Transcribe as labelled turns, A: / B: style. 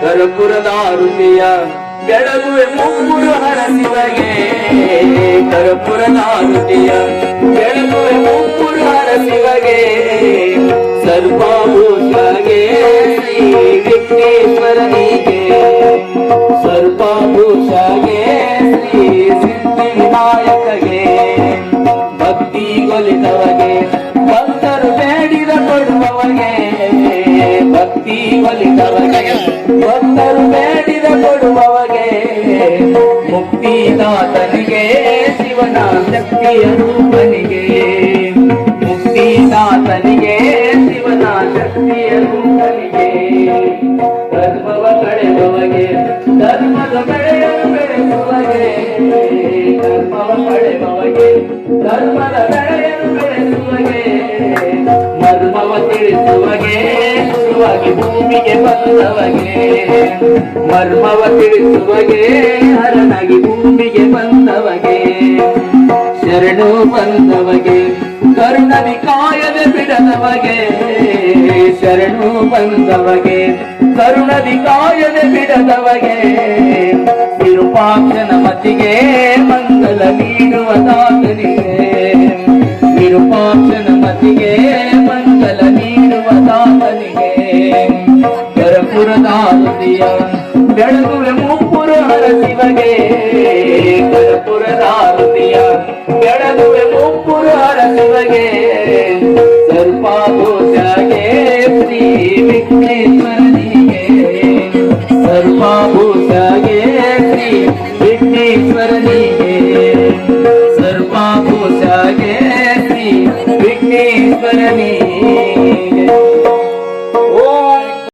A: ಕರಪುರದಾರುತಿಯ ಬೆಳಗುವೆ ಮುಗ್ಗುರು ಹರಸಿವಗೆ ಕರಪುರದಾರುತಿಯ ಬೆಳಗುವೆ ಮುಗ್ಗುರು ಹರಸಿವಗೆ ಸರ್ವಾಭೂಷಗೆ ಶ್ರೀ ವಿಘ್ನೇಶ್ವರನಿಗೆ. ಸರ್ವಾಭೂಷಗೆ ಶ್ರೀ ಸಿದ್ಧಿ ವಿನಾಯಕಗೆ ಭಕ್ತಿ ಗೊಲಿದವಗೆ ಭಕ್ತರು ಬೇಡಿದ ಕೊಡುವವಗೆ. ಭಕ್ತಿ ಒಲಿದವಗೆ ಭಕ್ತರು ಬೇಡಿದ ಕೊಡುವವಗೆ ಮುಕ್ತಿದಾತನಿಗೆ, ಶಿವನ ಶಕ್ತಿಯ ರೂಪನಿಗೆ. ಮುಕ್ತಿದಾತನಿಗೆ, ಶಿವನ ಶಕ್ತಿಯ ರೂಪನಿಗೆ. ಧರ್ಮವ ಕಳೆದವಗೆ, ಧರ್ಮದ ಬೆಳೆಯನ್ನು ಬೆಳೆಸುವಗೆ ಧರ್ಮವ ಕಳೆದವಗೆ, ಧರ್ಮದ ಬೆಳೆಯನ್ನು ಬೆಳೆಸುವಗೆ ಮರ್ಮವ ತಿಳಿಸುವಗೆ ಶುರುವಾಗಿ ಭೂಮಿಗೆ ಬಂದವಗೆ. ಮರ್ಮವ ತಿಳಿಸುವಗೆ ಹರನಾಗಿ ಭೂಮಿಗೆ ಬಂದವಗೆ. ಶರಣು ಬಂದವಗೆ ಕರುಣದಿ ಕಾಯದೆ ಬಿಡದವಗೆ. ಶರಣು ಬಂದವಗೆ ಕರುಣದಿ ಕಾಯದೆ ಬಿಡದವಗೆ. ವಿರೂಪಾಕ್ಷನ ಮತಿಗೆ ಮಂಗಲ ನೀಡುವ ದಾತನಿಗೆ. ವಿರೂಪಾಕ್ಷನ ಮತಿಗೆ ಶಿವಗೆ ಕರ್ಪುರದಾರುತಿಯ ಕೆಳದುವೆ ಮುಪ್ಪುರ ಶಿವಗೆ ಸರ್ಪಾಭೂಷಗೆ ಶ್ರೀ ವಿಘ್ನೇಶ್ವರನಿಗೆ. ಸರ್ಪಾಭೂಷಗೆ ಶ್ರೀ ವಿಘ್ನೇಶ್ವರನಿಗೆ. ಸರ್ಪಾಭೂಷಗೆ ಶ್ರೀ ವಿಘ್ನೇಶ್ವರನಿಗೆ.